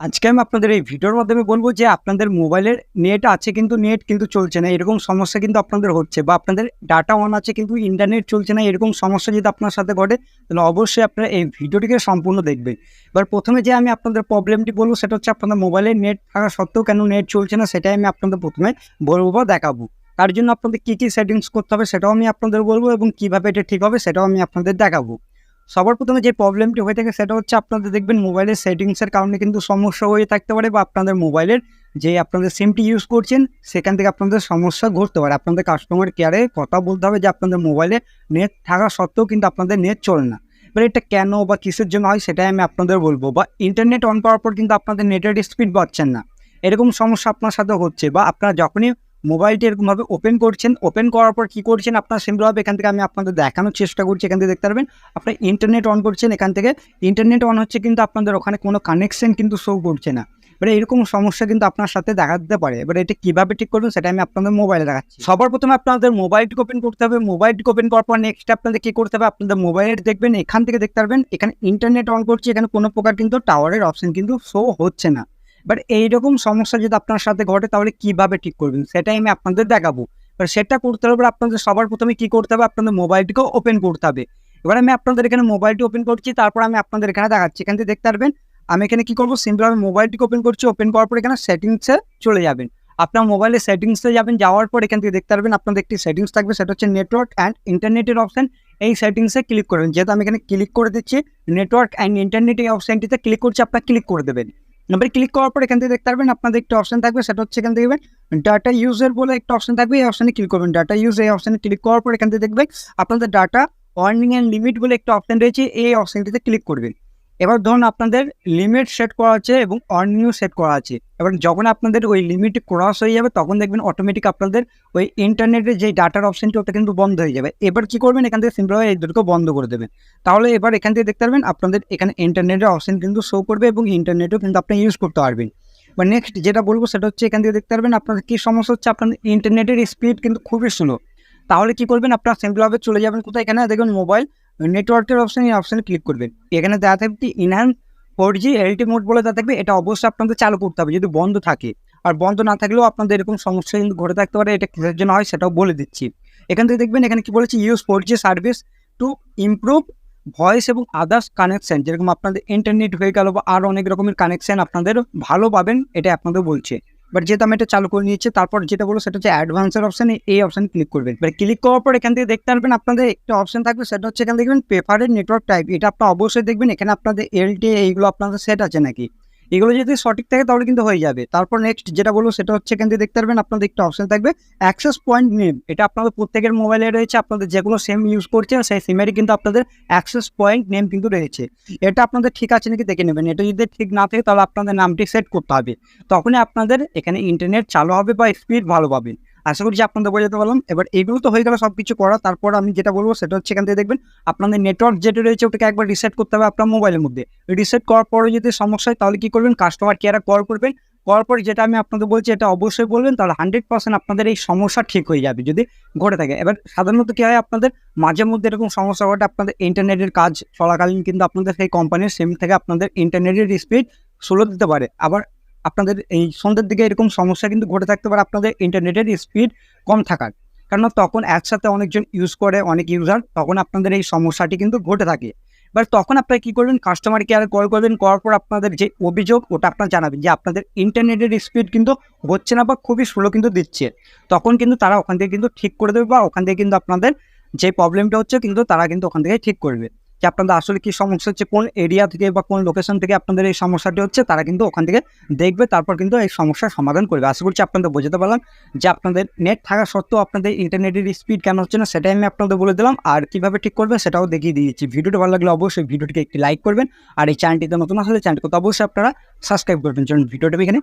আজকে আমি আপনাদের এই ভিডিওর মাধ্যমে বলব যে আপনাদের মোবাইলের নেট আছে কিন্তু নেট কিন্তু চলছে না, এরকম সমস্যা কিন্তু আপনাদের হচ্ছে বা আপনাদের ডাটা অন আছে কিন্তু ইন্টারনেট চলছে না, এরকম সমস্যা যদি আপনার সাথে ঘটে, তাহলে অবশ্যই আপনারা এই ভিডিওটিকে সম্পূর্ণ দেখবেন। এবার প্রথমে যে আমি আপনাদের প্রবলেমটি বলব, সেটা হচ্ছে আপনাদের মোবাইলে নেট থাকা সত্ত্বেও কেন নেট চলছে না, সেটাই আমি আপনাদের প্রথমে বলব বা দেখাবো। তার জন্য আপনাদের কী কী সেটিংস করতে হবে, সেটাও আমি আপনাদের বলব এবং কীভাবে এটা ঠিক হবে, সেটাও আমি আপনাদের দেখাবো। সবার প্রথমে যে প্রবলেমটি হয়ে থাকে সেটা হচ্ছে আপনাদের দেখবেন মোবাইলের সেটিংসের কারণে কিন্তু সমস্যা হয়ে থাকতে পারে বা আপনাদের মোবাইলের যে আপনাদের সিমটি ইউজ করছেন, সেখান থেকে আপনাদের সমস্যা ঘটতে পারে। আপনাদের কাস্টমার কেয়ারে কথা বলতে হবে যে আপনাদের মোবাইলে নেট থাকা সত্ত্বেও কিন্তু আপনাদের নেট চলে না। এবার এটা কেন বা কিসের জন্য হয় সেটাই আমি আপনাদের বলব বা ইন্টারনেট অন করার পর কিন্তু আপনাদের নেটের স্পিড পাচ্ছেন না। এরকম সমস্যা আপনার সাথে হচ্ছে বা আপনারা যখনই মোবাইলটি এরকমভাবে ওপেন করছেন। ওপেন করার পর কী করছেন? আপনার সিম্পলভাবে এখান থেকে আমি আপনাদের দেখানোর চেষ্টা করছি, এখান থেকে দেখতে পারবেন। আপনার ইন্টারনেট অন করছেন এখান থেকে। ইন্টারনেট অন হচ্ছে কিন্তু আপনাদের ওখানে কোনো কানেকশন কিন্তু শো করছে না। এবারে এরকম সমস্যা কিন্তু আপনার সাথে দেখা দিতে পারে। এবারে এটা কীভাবে ঠিক করবেন সেটা আমি আপনাদের মোবাইলে দেখাচ্ছি। সবার প্রথমে আপনাদের মোবাইলটিকে ওপেন করতে হবে। মোবাইলটিকে ওপেন করার পর নেক্সট আপনাদের কী করতে হবে? আপনাদের মোবাইলের দেখবেন, এখান থেকে দেখতে পারবেন, এখানে ইন্টারনেট অন করছে, এখানে কোনো প্রকার কিন্তু টাওয়ারের অপশন কিন্তু শো হচ্ছে না। বাট এইরকম সমস্যা যদি আপনার সাথে ঘটে, তাহলে কীভাবে ঠিক করবেন? সেটাই আমি আপনাদের দেখাবো। এবার সেটা করতে হবে, আপনাদের সবার প্রথমে কি করতে হবে? আপনাদের মোবাইলটিকে ওপেন করতে হবে। এবার আমি আপনাদের এখানে মোবাইলটি ওপেন করছি, তারপর আমি আপনাদের এখানে দেখাচ্ছি। এখান থেকে দেখতে পারবেন, আমি এখানে কি করব? সিম্পল আমি মোবাইলটিকে ওপেন করছি ওপেন করার পর এখানে সেটিংসে চলে যাবেন। আপনার মোবাইলের সেটিংসে যাবেন, যাওয়ার পর এখান থেকে দেখতে পারবেন, আপনাদের একটি সেটিংস থাকবে, সেটা হচ্ছে নেটওয়ার্ক অ্যান্ড ইন্টারনেটের অপশন এই সেটিংসে ক্লিক করবেন। যেহেতু আমি এখানে ক্লিক করে দিচ্ছি নেটওয়ার্ক অ্যান্ড ইন্টারনেট এই অপশনটিতে ক্লিক করছি, আপনার ক্লিক করে দেবেন। এবার ক্লিক করার পর এখান থেকে দেখতে পারবেন আপনাদের একটা অপশন থাকবে, সেটা হচ্ছে এখান থেকে দেখবেন ডাটা ইউজের বলে একটা অপশন থাকবে, এই অপশানে ক্লিক করবেন। ডাটা ইউজ এই অপশানে ক্লিক করার পর এখান থেকে দেখবেন, আপনাদের ডাটা ওয়ার্নিং অ্যান্ড লিমিট বলে একটা অপশন রয়েছে, এই অপশনটিতে ক্লিক করবেন। এবার ধরুন আপনাদের লিমিট সেট করা আছে এবং অর্নিংও সেট করা আছে। এবার যখন আপনাদের ওই লিমিট ক্রস হয়ে যাবে, তখন দেখবেন অটোমেটিক আপনাদের ওই ইন্টারনেটের যে ডাটার অপশনটি ওটা কিন্তু বন্ধ হয়ে যাবে। এবার কি করবেন? এখান থেকে সিম্পলভাবে এই দুটোকে বন্ধ করে দেবেন। তাহলে এবার এখান থেকে দেখতে পারবেন, আপনাদের এখানে ইন্টারনেটের অপশন কিন্তু শো করবে এবং ইন্টারনেটও কিন্তু আপনি ইউজ করতে পারবেন। বা নেক্সট যেটা বলব, সেটা হচ্ছে এখান থেকে দেখতে পারবেন, আপনাদের কী সমস্যা হচ্ছে? আপনাদের ইন্টারনেটের স্পিড কিন্তু খুবই স্লো তাহলে কি করবেন? আপনার সিম্পলভাবে চলে যাবেন। কোথায়? এখানে দেখবেন মোবাইল নেটওয়ার্কের অপশন এই অপশানে ক্লিক করবেন। এখানে দেওয়া থাকবে enhance four G LTE mode বলে দেওয়া থাকবে, এটা অবশ্যই আপনাদের চালু করতে হবে, যদি বন্ধ থাকে। আর বন্ধ না থাকলেও আপনাদের এরকম সমস্যা কিন্তু ঘটে থাকতে পারে, এটা কিসের জন্য হয় সেটাও বলে দিচ্ছি। এখান থেকে দেখবেন এখানে কি বলেছে use four G service to improve voice এবং আদার্স কানেকশন যেরকম আপনাদের ইন্টারনেট হয়ে গেল বা আরও অনেক রকমের কানেকশান আপনাদের ভালো পাবেন এটা আপনাদের বলছে। বাট যেহেতু আমি এটা চালু করে নিয়েছি, তারপর যেটা বলব সেটা হচ্ছে অ্যাডভান্সের অপশানে এই অপশান ক্লিক করবেন। এবার ক্লিক করার পর এখান থেকে দেখতে পারবেন আপনাদের একটা অপশান থাকবে, সেটা হচ্ছে এখানে দেখবেন পেপারের নেটওয়ার্ক টাইপ এটা আপনার অবশ্যই দেখবেন, এখানে আপনাদের এলটি এইগুলো আপনাদের সেট আছে নাকি। এগুলো যদি সঠিক থাকে তাহলে কিন্তু হয়ে যাবে। তারপর নেক্সট যেটা বলব সেটা হচ্ছে এখান থেকে দেখতে পারবেন, আপনাদের একটা অপশন থাকবে। অ্যাক্সেস পয়েন্ট নেম এটা আপনাদের প্রত্যেকের মোবাইলে রয়েছে, আপনাদের যেগুলো সেম ইউজ করছেন সেই সিমেরই কিন্তু আপনাদের অ্যাক্সেস পয়েন্ট নেম কিন্তু রয়েছে। এটা আপনাদের ঠিক আছে নাকি দেখে নেবেন? এটা যদি ঠিক না থাকে তাহলে আপনাদের নামটি সেট করতে হবে। তখনই আপনাদের এখানে ইন্টারনেট চালু হবে বা স্পিড ভালো পাবেন। আশা করছি আপনাদের বোঝাতে পারলাম। এবার এগুলো তো হয়ে গেল সব কিছু করা। তারপর আমি যেটা বলব সেটা হচ্ছে এখান থেকে দেখবেন, আপনাদের নেটওয়ার্ক যেটা রয়েছে ওটাকে একবার রিসেট করতে হবে আপনার মোবাইলের মধ্যে। রিসেট করার পরে যদি সমস্যা হয় তাহলে কি করবেন? কাস্টমার কেয়ারে কল করবেন। করার পর যেটা আমি আপনাদের বলছি এটা অবশ্যই বলবেন, তাহলে হান্ড্রেড পার্সেন্ট আপনাদের এই সমস্যা ঠিক হয়ে যাবে যদি ঘটে থাকে। এবার সাধারণত কী হয় আপনাদের? মাঝে মধ্যে এরকম সমস্যা ঘটে আপনাদের ইন্টারনেটের কাজ চলাকালীন কিন্তু আপনাদের সেই কোম্পানির সেম থেকে আপনাদের ইন্টারনেটের স্পিড স্লো দিতে পারে। আবার আপনাদের এই সন্ধ্যের দিকে এরকম সমস্যা কিন্তু ঘটে থাকতে পারে, আপনাদের ইন্টারনেটের স্পিড কম থাকার। কারণ তখন একসাথে অনেকজন ইউজ করে, অনেক ইউজার তখন আপনাদের এই সমস্যাটি কিন্তু ঘটে থাকে। এবার তখন আপনারা কী করবেন? কাস্টমার কেয়ারে কল করবেন করার পর আপনাদের যে অভিযোগ, ওটা আপনারা জানাবেন যে আপনাদের ইন্টারনেটের স্পিড কিন্তু হচ্ছে না বা খুবই স্লো কিন্তু দিচ্ছে। তখন কিন্তু তারা ওখান থেকে কিন্তু ঠিক করে দেবে বা ওখান থেকে কিন্তু আপনাদের যে প্রবলেমটা হচ্ছে, কিন্তু তারা কিন্তু ওখান থেকে ঠিক করবে। যে আপনাদের আসলে কি সমস্যা হচ্ছে, কোন এরিয়া থেকে বা কোন লোকেশন থেকে আপনাদের এই সমস্যাটি হচ্ছে, তারা কিন্তু ওখান থেকে দেখবে, তারপর কিন্তু এই সমস্যার সমাধান করবে। আশা করছি আপনাদের বোঝাতে পারলাম যে আপনাদের নেট থাকা সত্ত্বেও আপনাদের ইন্টারনেটের স্পিড কেন হচ্ছে না, সেটাই আমি আপনাদের বলে দিলাম। আর কীভাবে ঠিক করবেন সেটাও দেখিয়ে দিয়েছি ভিডিওটা ভালো লাগলে অবশ্যই ভিডিওটিকে একটি লাইক করবেন। আর এই চ্যানেলটিতে নতুন আসলে চ্যানেলটিকে অবশ্যই আপনারা সাবস্ক্রাইব করবেন। চলুন, ভিডিওটা এখানে